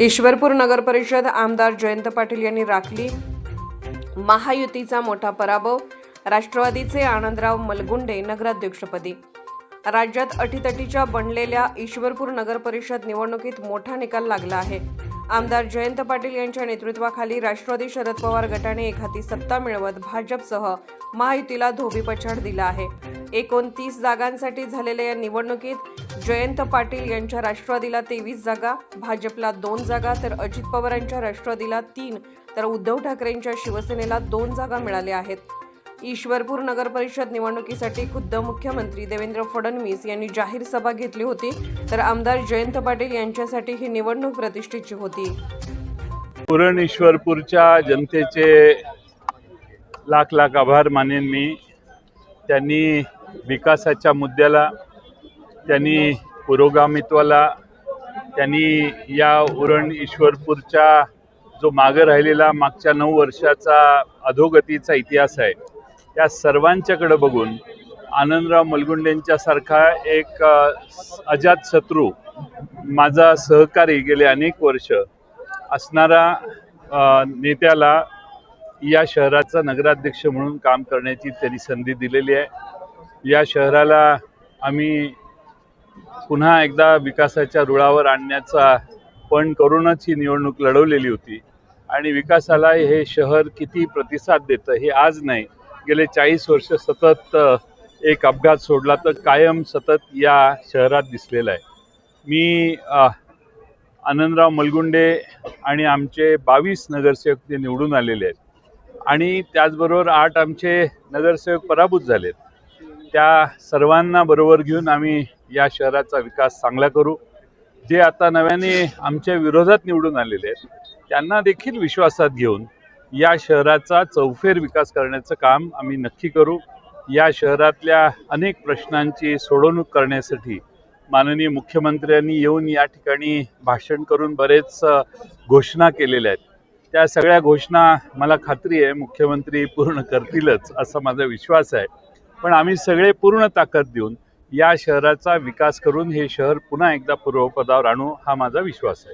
ईश्वरपूर नगर परिषद आमदार जयंत पाटील यांनी राखली. महायुतीचा मोठा पराभव राष्ट्रवादीचे आनंदराव मलगुंडे नगराध्यक्षपदी. राज्यात अटीतटीच्या बनलेल्या ईश्वरपूर नगर परिषद निवडणुकीत मोठा निकाल लागला आहे. आमदार जयंत पाटील यांच्या नेतृत्वाखाली राष्ट्रवादी शरद पवार गटाने एखादी सत्ता मिळवत भाजपसह महायुतीला धोबीपछाड दिला आहे. एकोणतीस जागांसाठी झालेल्या या निवडणुकीत जयंत पाटील यांच्या राष्ट्रवादीला तेवीस जागा भाजपला दोन जागा तर अजित पवारांच्या राष्ट्रवादीला तीन तर उद्धव ठाकरेंच्या शिवसेनेला दोन जागा मिळाल्या आहेत. ईश्वरपूर नगरपरिषद निवडणुकीसाठी खुद्द मुख्यमंत्री देवेंद्र फडणवीस यांनी जाहीर सभा घेतली होती तर आमदार जयंत पाटील यांच्यासाठी ही निवडणूक प्रतिष्ठेची होती. पुरण ईश्वरपूरच्या जनतेचे लाख लाख आभार मानेन मी. त्यांनी विकासाच्या मुद्द्याला त्यांनी पुरोगामित्वाला त्यांनी या उरण ईश्वरपूरच्या जो मागं राहिलेला मागच्या नऊ वर्षाचा अधोगतीचा इतिहास आहे त्या सर्वांच्याकडं बघून आनंदराव मलगुंडेंच्यासारखा एक अजात शत्रू माझा सहकारी गेले अनेक वर्ष असणारा नेत्याला या शहराचा नगराध्यक्ष म्हणून काम करण्याची त्यांनी संधी दिलेली आहे. या शहराला आम्ही पुन्हा एकदा विकासाच्या रुळावर आणण्याचा पण करूनच ही निवडणूक लढवलेली होती. आणि विकासाला हे शहर किती प्रतिसाद देतं हे आज नाही. गेले चाळीस वर्ष सतत एक अपघात सोडला तर कायम सतत या शहरात दिसलेला आहे. मी आनंदराव मलगुंडे आणि आमचे बावीस नगरसेवक ते निवडून आलेले आहेत. आणि त्याचबरोबर आठ आमचे नगरसेवक पराभूत झालेत. त्या सर्वांना बरोबर घेऊन आम्ही या शहराचा विकास चांगला करू. जे आता नव्याने आमच्या विरोधात निवडून आलेले आहेत त्यांना देखील विश्वासात घेऊन या शहराचा चौफेर विकास करण्याचं काम आम्ही नक्की करू. या शहरातल्या अनेक प्रश्नांची सोडवणूक करण्यासाठी माननीय मुख्यमंत्र्यांनी येऊन या ठिकाणी भाषण करून बरेच घोषणा केलेल्या आहेत. त्या सगळ्या घोषणा मला खात्री आहे मुख्यमंत्री पूर्ण करतीलच असा माझा विश्वास आहे. पण आम्ही सगळे पूर्ण ताकद देऊन या शहराचा विकास करून हे शहर पुन्हा एकदा पूर्वपदावर आणू हा माझा विश्वास आहे.